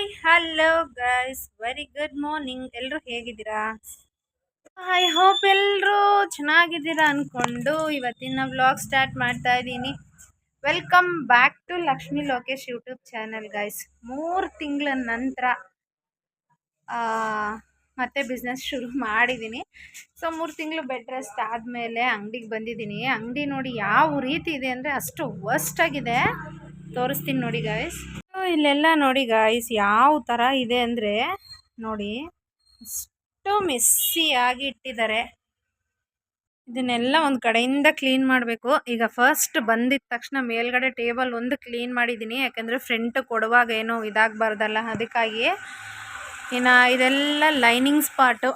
Hi hello guys very good morning ಎಲ್ಲರೂ ಹೇಗಿದ್ದೀರಾ? I hope ಎಲ್ಲರೂ ಚೆನ್ನಾಗಿದ್ದೀರಾ ಅಂದ್ಕೊಂಡು ಇವತ್ತಿನ ವ್ಲಾಗ್ ಸ್ಟಾರ್ಟ್ ಮಾಡ್ತಾ ಇದ್ದೀನಿ. Welcome back to Lakshmi Lokesh YouTube channel guys ಮೂರು ತಿಂಗಳ ನಂತರ ಮತ್ತೆ ಬಿಸ್ನೆಸ್ ಶುರು ಮಾಡಿದ್ದೀನಿ. ಸೊ ಮೂರು ತಿಂಗಳು ಬೆಡ್ ರೆಸ್ಟ್ ಆದಮೇಲೆ ಅಂಗಡಿಗೆ ಬಂದಿದ್ದೀನಿ. ಅಂಗಡಿ ನೋಡಿ ಯಾವ ರೀತಿ ಇದೆ ಅಂದರೆ ಅಷ್ಟು ವರ್ಸ್ಟ್ ಆಗಿದೆ. ತೋರಿಸ್ತೀನಿ ನೋಡಿ ಗಾಯ್ಸ್ ಇಲ್ಲೆಲ್ಲ ನೋಡಿ ಗಾಯ್ಸ್ ಯಾವ ಥರ ಇದೆ ಅಂದರೆ ನೋಡಿ ಅಷ್ಟು ಮೆಸ್ಸಿಯಾಗಿ ಇಟ್ಟಿದ್ದಾರೆ. ಇದನ್ನೆಲ್ಲ ಒಂದು ಕಡೆಯಿಂದ ಕ್ಲೀನ್ ಮಾಡಬೇಕು. ಈಗ ಫಸ್ಟ್ ಬಂದಿದ ತಕ್ಷಣ ಮೇಲ್ಗಡೆ ಟೇಬಲ್ ಒಂದು ಕ್ಲೀನ್ ಮಾಡಿದ್ದೀನಿ ಯಾಕಂದರೆ ಫ್ರಂಟ್ ಕೊಡುವಾಗ ಏನೋ ಇದಾಗಬಾರ್ದಲ್ಲ ಅದಕ್ಕಾಗಿ ಇನ್ನು ಇದೆಲ್ಲ ಲೈನಿಂಗ್ ಸ್ಪಾಟು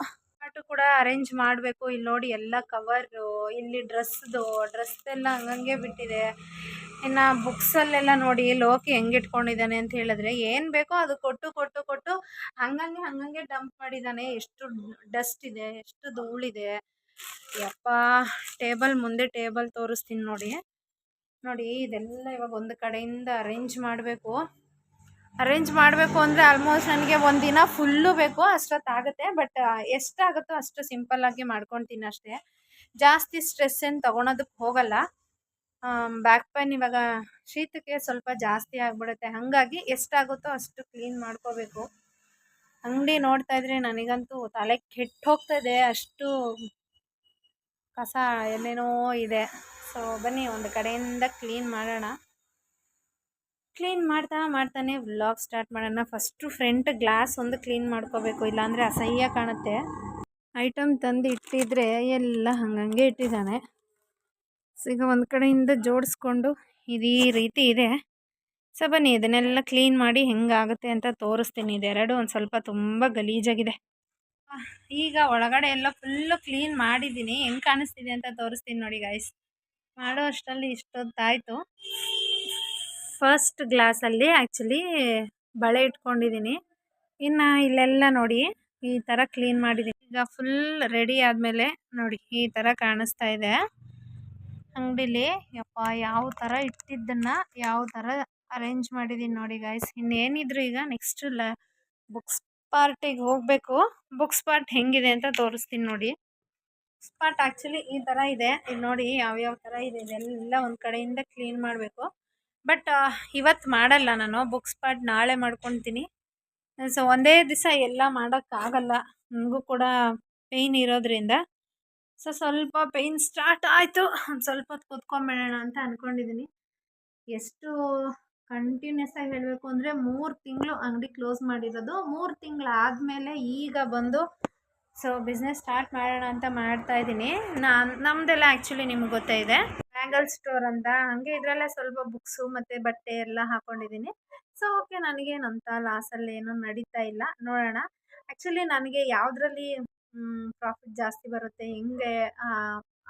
ಕೂಡ ಅರೇಂಜ್ ಮಾಡಬೇಕು. ಇಲ್ಲಿ ನೋಡಿ ಎಲ್ಲ ಕವರು ಇಲ್ಲಿ ಡ್ರೆಸ್ದು ಡ್ರೆಸ್ ಎಲ್ಲ ಹಂಗಂಗೆ ಬಿಟ್ಟಿದೆ. ಇನ್ನು ಬುಕ್ಸಲ್ಲೆಲ್ಲ ನೋಡಿ ಲೋಕಿ ಹೆಂಗೆ ಇಟ್ಕೊಂಡಿದ್ದಾನೆ ಅಂತ ಹೇಳಿದ್ರೆ ಏನು ಬೇಕೋ ಅದು ಕೊಟ್ಟು ಕೊಟ್ಟು ಕೊಟ್ಟು ಹಂಗಂಗೆ ಹಂಗಂಗೆ ಡಂಪ್ ಮಾಡಿದ್ದಾನೆ ಎಷ್ಟು ಡಸ್ಟ್ ಇದೆ, ಎಷ್ಟು ಧೂಳಿದೆ. ಯಪ್ಪ, ಟೇಬಲ್ ಮುಂದೆ ಟೇಬಲ್ ತೋರಿಸ್ತೀನಿ ನೋಡಿ. ನೋಡಿ ಇದೆಲ್ಲ ಇವಾಗ ಒಂದು ಕಡೆಯಿಂದ ಅರೇಂಜ್ ಮಾಡಬೇಕು. ಅರೇಂಜ್ ಮಾಡಬೇಕು ಅಂದರೆ ಆಲ್ಮೋಸ್ಟ್ ನನಗೆ ಒಂದು ದಿನ ಫುಲ್ಲು ಬೇಕು, ಅಷ್ಟೊತ್ತಾಗುತ್ತೆ. ಬಟ್ ಎಷ್ಟಾಗುತ್ತೋ ಅಷ್ಟು ಸಿಂಪಲ್ಲಾಗಿ ಮಾಡ್ಕೊತೀನಿ ಅಷ್ಟೇ. ಜಾಸ್ತಿ ಸ್ಟ್ರೆಸ್ ಏನು ತೊಗೊಳೋದಕ್ಕೆ ಹೋಗಲ್ಲ. ಬ್ಯಾಕ್ ಪೈನ್ ಇವಾಗ ಶೀತಕ್ಕೆ ಸ್ವಲ್ಪ ಜಾಸ್ತಿ ಆಗಿಬಿಡುತ್ತೆ. ಹಾಗಾಗಿ ಎಷ್ಟಾಗುತ್ತೋ ಅಷ್ಟು ಕ್ಲೀನ್ ಮಾಡ್ಕೋಬೇಕು. ಅಂಗಡಿ ನೋಡ್ತಾ ಇದ್ರೆ ನನಗಂತೂ ತಲೆ ಕೆಟ್ಟು ಇದೆ. ಅಷ್ಟು ಕಸ ಏನೇನೋ ಇದೆ. ಸೊ ಬನ್ನಿ, ಒಂದು ಕಡೆಯಿಂದ ಕ್ಲೀನ್ ಮಾಡೋಣ. ಕ್ಲೀನ್ ಮಾಡ್ತಾ ಮಾಡ್ತಾನೆ ವ್ಲಾಗ್ ಸ್ಟಾರ್ಟ್ ಮಾಡೋಣ. ಫಸ್ಟು ಫ್ರಂಟ್ ಗ್ಲಾಸ್ ಒಂದು ಕ್ಲೀನ್ ಮಾಡ್ಕೋಬೇಕು, ಇಲ್ಲಾಂದರೆ ಅಸಹ್ಯ ಕಾಣುತ್ತೆ. ಐಟಮ್ ತಂದು ಇಟ್ಟಿದ್ರೆ ಎಲ್ಲ ಹಂಗಂಗೆ ಇಟ್ಟಿದ್ದಾನೆ. ಸೊ ಈಗ ಒಂದು ಕಡೆಯಿಂದ ಜೋಡಿಸ್ಕೊಂಡು ಇದೀ ರೀತಿ ಇದೆ. ಸೊ ಬನ್ನಿ, ಇದನ್ನೆಲ್ಲ ಕ್ಲೀನ್ ಮಾಡಿ ಹೆಂಗಾಗುತ್ತೆ ಅಂತ ತೋರಿಸ್ತೀನಿ. ಇದೆರಡು ಒಂದು ಸ್ವಲ್ಪ ತುಂಬ ಗಲೀಜಾಗಿದೆ. ಈಗ ಒಳಗಡೆ ಎಲ್ಲ ಫುಲ್ಲು ಕ್ಲೀನ್ ಮಾಡಿದ್ದೀನಿ. ಹೆಂಗೆ ಕಾಣಿಸ್ತಿದೆ ಅಂತ ತೋರಿಸ್ತೀನಿ ನೋಡಿ ಗಾಯ್ಸ್ ಮಾಡೋ ಅಷ್ಟರಲ್ಲಿ ಇಷ್ಟೊತ್ತಾಯಿತು. ಫಸ್ಟ್ ಗ್ಲಾಸಲ್ಲಿ ಆ್ಯಕ್ಚುಲಿ ಬಳೆ ಇಟ್ಕೊಂಡಿದ್ದೀನಿ ಇನ್ನು ಇಲ್ಲೆಲ್ಲ ನೋಡಿ, ಈ ಥರ ಕ್ಲೀನ್ ಮಾಡಿದ್ದೀನಿ ಈಗ ಫುಲ್ ರೆಡಿ ಆದಮೇಲೆ ನೋಡಿ, ಈ ಥರ ಕಾಣಿಸ್ತಾ ಇದೆ. ಅಂಗಡಿಲಿ ಯಪ್ಪ, ಯಾವ ಥರ ಇಟ್ಟಿದ್ದನ್ನು, ಯಾವ ಥರ ಅರೇಂಜ್ ಮಾಡಿದ್ದೀನಿ ನೋಡಿ ಗಾಯ್ಸ್ ಇನ್ನೇನಿದ್ರು ಈಗ ನೆಕ್ಸ್ಟ್ ಲ ಬುಕ್ಸ್ ಪಾರ್ಟಿಗೆ ಹೋಗಬೇಕು. ಬುಕ್ಸ್ ಪಾರ್ಟ್ ಹೆಂಗಿದೆ ಅಂತ ತೋರಿಸ್ತೀನಿ ನೋಡಿ. ಬುಕ್ಸ್ ಪಾರ್ಟ್ ಆ್ಯಕ್ಚುಲಿ ಈ ಥರ ಇದೆ. ಇಲ್ಲಿ ನೋಡಿ ಯಾವ್ಯಾವ ಥರ ಇದೆ. ಇದೆಲ್ಲ ಒಂದು ಕಡೆಯಿಂದ ಕ್ಲೀನ್ ಮಾಡಬೇಕು. ಬಟ್ ಇವತ್ತು ಮಾಡಲ್ಲ ನಾನು. ಬುಕ್ಸ್ ಪಾರ್ಟ್ ನಾಳೆ ಮಾಡ್ಕೊತೀನಿ. ಸೊ, ಒಂದೇ ದಿವಸ ಎಲ್ಲ ಮಾಡೋಕ್ಕಾಗಲ್ಲ. ನನಗೂ ಕೂಡ ಪೇಯ್ನ್ ಇರೋದ್ರಿಂದ. ಸೊ, ಸ್ವಲ್ಪ ಪೇಯ್ನ್ ಸ್ಟಾರ್ಟ್ ಆಯಿತು. ಒಂದು ಸ್ವಲ್ಪ ಹೊತ್ತು ಕೂತ್ಕೊಂಬಿಡೋಣ ಅಂತ ಅಂದ್ಕೊಂಡಿದ್ದೀನಿ ಎಷ್ಟು ಕಂಟಿನ್ಯೂಸ್ ಆಗಿ ಹೇಳಬೇಕು ಅಂದರೆ ಮೂರು ತಿಂಗಳು ಅಂಗಡಿ ಕ್ಲೋಸ್ ಮಾಡಿರೋದು. ಮೂರು ತಿಂಗಳು ಆದಮೇಲೆ ಈಗ ಬಂದು ಸೊ ಬಿಸ್ನೆಸ್ ಸ್ಟಾರ್ಟ್ ಮಾಡೋಣ ಅಂತ ಮಾಡ್ತಾ ಇದ್ದೀನಿ. ನಾನು ನಮ್ಮದೆಲ್ಲ ಆ್ಯಕ್ಚುಲಿ ನಿಮ್ಗೆ ಗೊತ್ತೇ ಇದೆ. ಬ್ಯಾಂಗಲ್ ಸ್ಟೋರ್ ಅಂತ. ಹಾಗೆ ಇದರಲ್ಲೇ ಸ್ವಲ್ಪ ಬುಕ್ಸು ಮತ್ತು ಬಟ್ಟೆ ಎಲ್ಲ ಹಾಕೊಂಡಿದ್ದೀನಿ. ಸೊ ಓಕೆ ನನಗೇನಂತ ಲಾಸಲ್ಲಿ ಏನೂ ನಡೀತಾ ಇಲ್ಲ. ನೋಡೋಣ. ಆ್ಯಕ್ಚುಲಿ ನನಗೆ ಯಾವುದ್ರಲ್ಲಿ ಪ್ರಾಫಿಟ್ ಜಾಸ್ತಿ ಬರುತ್ತೆ, ಹೆಂಗೆ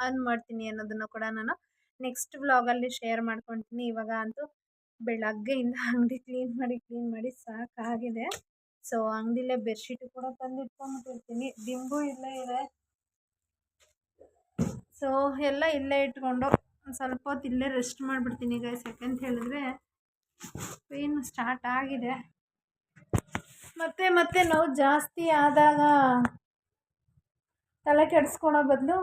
ಅರ್ನ್ ಮಾಡ್ತೀನಿ ಅನ್ನೋದನ್ನು ಕೂಡ ನಾನು ನೆಕ್ಸ್ಟ್ ವ್ಲಾಗಲ್ಲಿ ಶೇರ್ ಮಾಡ್ಕೊತೀನಿ. ಇವಾಗ ಅಂತೂ ಬೆಳಗ್ಗೆಯಿಂದ ಅಂಗಡಿ ಕ್ಲೀನ್ ಮಾಡಿ ಕ್ಲೀನ್ ಮಾಡಿ ಸಾಕಾಗಿದೆ. ಸೊ ಅಂಗಡಿಲೇ ಬೆಡ್ಶೀಟು ಕೂಡ ತಂದು ದಿಂಬು ಇಲ್ಲೇ ಇದೆ. ಸೊ ಎಲ್ಲ ಇಲ್ಲೇ ಇಟ್ಕೊಂಡು ಸ್ವಲ್ಪ ಹೊತ್ತು ಇಲ್ಲೇ ರೆಸ್ಟ್ ಮಾಡಿಬಿಡ್ತೀನಿ ಈಗ ಸೆಕೆಂಡ್ ಹೇಳಿದ್ರೆ ಪೇನ್ ಸ್ಟಾರ್ಟ್ ಆಗಿದೆ. ಮತ್ತೆ ಮತ್ತೆ ನೋವು ಜಾಸ್ತಿ ಆದಾಗ ತಲೆ ಕೆಡಿಸ್ಕೊಳೋ ಬದಲು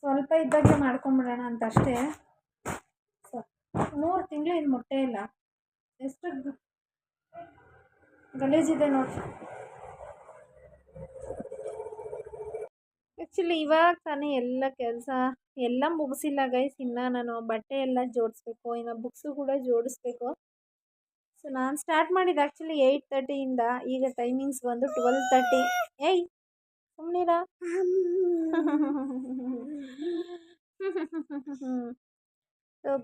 ಸ್ವಲ್ಪ ಇದ್ದಾಗೆ ಮಾಡ್ಕೊಂಬಿಡೋಣ ಅಂತ ಅಷ್ಟೇ. ಸೊ ಮೂರು ತಿಂಗಳು ಇದು ಮೊಟ್ಟೆ ಇಲ್ಲ. ಎಷ್ಟು ಗಲೀಜಿದೆ ನೋಡಿ. ಆ್ಯಕ್ಚುಲಿ ಇವಾಗ ತಾನೇ ಎಲ್ಲ ಕೆಲಸ ಎಲ್ಲ ಮುಗಿಸಿಲ್ಲ ಗೈಸ್ ಇನ್ನು ನಾನು ಬಟ್ಟೆ ಎಲ್ಲ ಜೋಡಿಸ್ಬೇಕು ಇನ್ನು ಬುಕ್ಸು ಕೂಡ ಜೋಡಿಸ್ಬೇಕು. ಸೊ ನಾನು ಸ್ಟಾರ್ಟ್ ಮಾಡಿದ್ದು ಆ್ಯಕ್ಚುಲಿ ಏಯ್ಟ್ ತರ್ಟಿಯಿಂದ ಈಗ ಟೈಮಿಂಗ್ಸ್ ಬಂದು ಟ್ವೆಲ್ ತರ್ಟಿ ಏಯ್ ಸುಮ್ಮನಿರ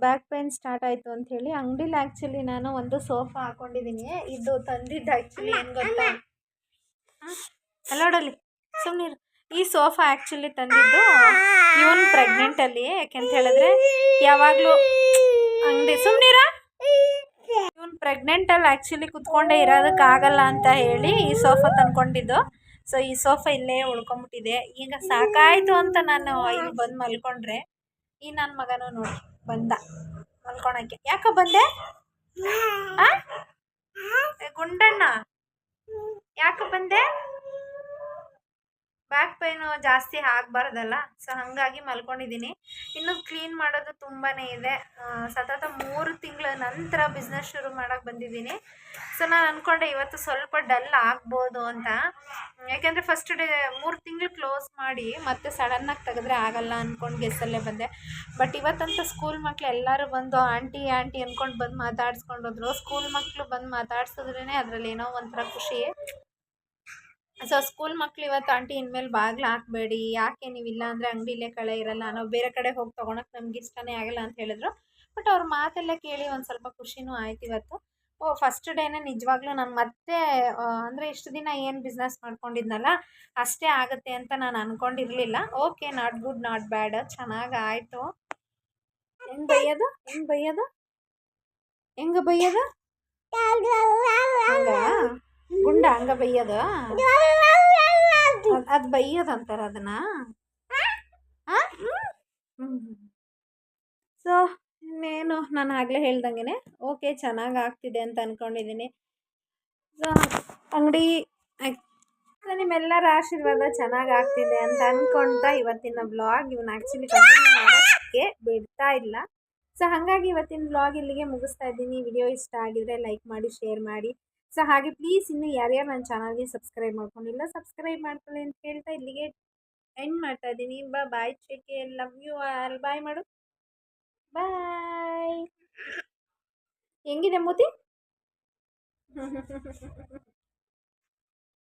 ಬ್ಯಾಕ್ ಪೇನ್ ಸ್ಟಾರ್ಟ್ ಆಯಿತು ಅಂಥೇಳಿ ಅಂಗಡಿಲಿ ಆ್ಯಕ್ಚುಲಿ ನಾನು ಒಂದು ಸೋಫಾ ಹಾಕೊಂಡಿದ್ದೀನಿ. ಇದು ತಂದಿದ್ದು ಆ್ಯಕ್ಚುಲಿ ಏನು ಗೊತ್ತಾ? ಅಲ್ಲೋಡಲ್ಲಿ ಸುಮ್ಮನಿರು ಈ ಸೋಫಾ ಆ್ಯಕ್ಚುಲಿ ತಂದಿದ್ದು ಇವನ್ ಪ್ರೆಗ್ನೆಂಟಲ್ಲಿ ಯಾಕೆಂತ ಹೇಳಿದ್ರೆ ಯಾವಾಗಲೂ ಅಂಗಡಿ ಸುಮ್ಮನಿರ ಇವನ್ ಪ್ರೆಗ್ನೆಂಟಲ್ಲಿ ಆ್ಯಕ್ಚುಲಿ ಕುತ್ಕೊಂಡೇ ಇರೋದಕ್ಕಾಗಲ್ಲ ಅಂತ ಹೇಳಿ ಈ ಸೋಫಾ ತಂದ್ಕೊಂಡಿದ್ದು. ಸೊ ಈ ಸೋಫಾ ಇಲ್ಲೇ ಉಳ್ಕೊಂಬಿಟ್ಟಿದೆ. ಈಗ ಸಾಕಾಯಿತು ಅಂತ ನಾನು ಇಲ್ಲಿ ಬಂದು ಮಲ್ಕೊಂಡ್ರೆ ಈ ನನ್ನ ಮಗನೂ ನೋಡಿ. ಬಂದ. ಮಲ್ಕೊಳಕ್ಕೆ. ಯಾಕೆ ಬಂದೆ? ಗುಂಡಣ್ಣ. ಯಾಕೆ ಬಂದೆ? ಬ್ಯಾಕ್ ಪೈನು ಜಾಸ್ತಿ ಆಗಬಾರ್ದಲ್ಲ? ಸೊ ಹಾಗಾಗಿ ಮಲ್ಕೊಂಡಿದ್ದೀನಿ. ಇನ್ನು ಕ್ಲೀನ್ ಮಾಡೋದು ತುಂಬಾ ಇದೆ. ಸತತ ಮೂರು ತಿಂಗಳ ನಂತರ ಬಿಸ್ನೆಸ್ ಶುರು ಮಾಡೋಕ್ಕೆ ಬಂದಿದ್ದೀನಿ. ಸೊ ನಾನು ಅಂದ್ಕೊಂಡೆ ಇವತ್ತು ಸ್ವಲ್ಪ ಡಲ್ ಆಗ್ಬೋದು ಅಂತ. ಯಾಕೆಂದರೆ ಫಸ್ಟ್ ಡೇ ಮೂರು ತಿಂಗಳು ಕ್ಲೋಸ್ ಮಾಡಿ ಮತ್ತೆ ಸಡನ್ನಾಗಿ ತೆಗೆದ್ರೆ ಆಗಲ್ಲ ಅಂದ್ಕೊಂಡು ಗೆಸ್ಸಲ್ಲೇ ಬಂದೆ. ಬಟ್ ಇವತ್ತಂತೂ ಸ್ಕೂಲ್ ಮಕ್ಕಳು ಎಲ್ಲರೂ ಬಂದು ಆಂಟಿ ಆಂಟಿ ಅಂದ್ಕೊಂಡು ಬಂದು ಮಾತಾಡಿಸ್ಕೊಂಡು ಸ್ಕೂಲ್ ಮಕ್ಕಳು ಬಂದು ಮಾತಾಡ್ಸಿದ್ರೇ ಅದರಲ್ಲಿ ಏನೋ ಒಂಥರ ಖುಷಿ. ಸೊ ಸ್ಕೂಲ್ ಮಕ್ಳು ಇವತ್ತು ಆಂಟಿ ಇನ್ಮೇಲೆ ಬಾಗ್ಲು ಹಾಕಬೇಡಿ, ಯಾಕೆ ನೀವು ಇಲ್ಲ ಅಂದರೆ ಅಂಗಡಿಲೇ ಕಳೆ ಇರಲ್ಲ, ನಾವು ಬೇರೆ ಕಡೆ ಹೋಗಿ ತೊಗೊಳಕ್ಕೆ ನಮ್ಗೆ ಇಷ್ಟನೇ ಆಗಲ್ಲ ಅಂತ ಹೇಳಿದ್ರು. ಬಟ್ ಅವ್ರ ಮಾತೆಲ್ಲ ಕೇಳಿ ಒಂದು ಸ್ವಲ್ಪ ಖುಷಿನೂ ಆಯ್ತು ಇವತ್ತು. ಓ ಫಸ್ಟ್ ಡೇನೇ ನಿಜವಾಗ್ಲೂ ನಾನು ಮತ್ತೆ ಅಂದರೆ ಇಷ್ಟು ದಿನ ಏನು ಬಿಸ್ನೆಸ್ ಮಾಡ್ಕೊಂಡಿದ್ನಲ್ಲ, ಅಷ್ಟೇ ಆಗುತ್ತೆ ಅಂತ ನಾನು ಅಂದ್ಕೊಂಡಿರಲಿಲ್ಲ okay not good not bad ಚೆನ್ನಾಗಿ ಆಯಿತು. ಹೆಂಗೆ ಬೈಯೋದು ಹೆಂಗೆ ಬೈಯೋದು ಹೆಂಗೆ ಬೈಯೋದು ಗುಂಡ ಹಂಗ ಬೈಯೋದು? ಅದು ಬೈಯೋದು ಅಂತಾರ ಅದನ್ನ? ಸೊ ಇನ್ನೇನು? ನಾನು ಆಗಲೇ ಹೇಳ್ದಂಗೆನೆ? ಓಕೆ ಚೆನ್ನಾಗಿ ಆಗ್ತಿದೆ ಅಂತ ಅಂದ್ಕೊಂಡಿದ್ದೀನಿ ಸೊ ಅಂಗಡಿ ನಿಮ್ಮೆಲ್ಲರ ಆಶೀರ್ವಾದ ಚೆನ್ನಾಗಿ ಆಗ್ತಿದೆ ಅಂತ ಅಂದ್ಕೊಳ್ತಾ ಇವತ್ತಿನ ಬ್ಲಾಗ್ ಇವನ್ ಆ್ಯಕ್ಚುಲಿ ಕಂಟಿನ್ಯೂ ಮಾಡೋಕ್ಕೆ ಬಿಡ್ತಾ ಇಲ್ಲ. ಸೊ ಹಾಗಾಗಿ ಇವತ್ತಿನ ಬ್ಲಾಗ್ ಇಲ್ಲಿಗೆ ಮುಗಿಸ್ತಾ ಇದ್ದೀನಿ. ವಿಡಿಯೋ ಇಷ್ಟ ಆಗಿದ್ರೆ ಲೈಕ್ ಮಾಡಿ ಶೇರ್ ಮಾಡಿ. ಸೊ, ಹಾಗೆ ಪ್ಲೀಸ್ ಇನ್ನು ಯಾರ್ಯಾರು ನನ್ನ ಚಾನಲ್ಗೆ ಸಬ್ಸ್ಕ್ರೈಬ್ ಮಾಡ್ಕೊಂಡಿಲ್ಲ ಸಬ್ಸ್ಕ್ರೈಬ್ ಮಾಡ್ಕೊಳ್ಳಿ ಅಂತ ಹೇಳ್ತಾ ಇಲ್ಲಿಗೆ ಎಂಡ್ ಮಾಡ್ತಾ ಇದ್ದೀನಿ. ಬಾ ಬಾಯ್ ಚೇಕೆ ಲವ್ ಯು ಆಲ್ ಬಾಯ್ ಮಾಡು. ಬಾಯ್ ಹೆಂಗಿದೆ ಮೂತಿ?